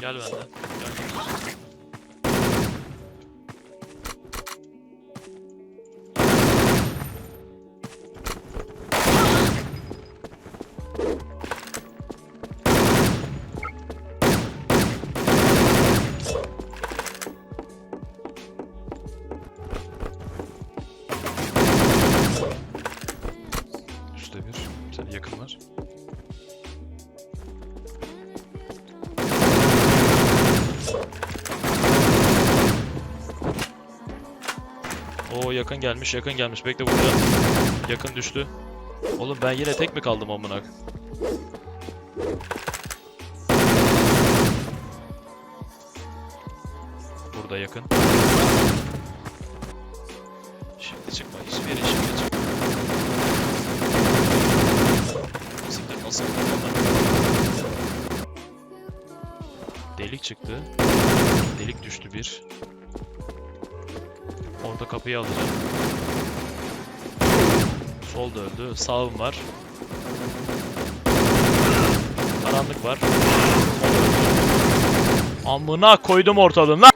Gel benden. Gel. Üstte bir. Sen yakın var. Oo yakın gelmiş, yakın gelmiş. Bekle vuracağım. Yakın düştü. Oğlum ben yine tek mi kaldım amına? Burada yakın. Şimdi çıkma. Hiçbir yere şimdi çıkma. Siktir nasıl Delik çıktı. Delik düştü bir. Orada kapıyı alacağım. Sol da öldü. Sağım var. Karanlık var. Amına koydum ortalığına.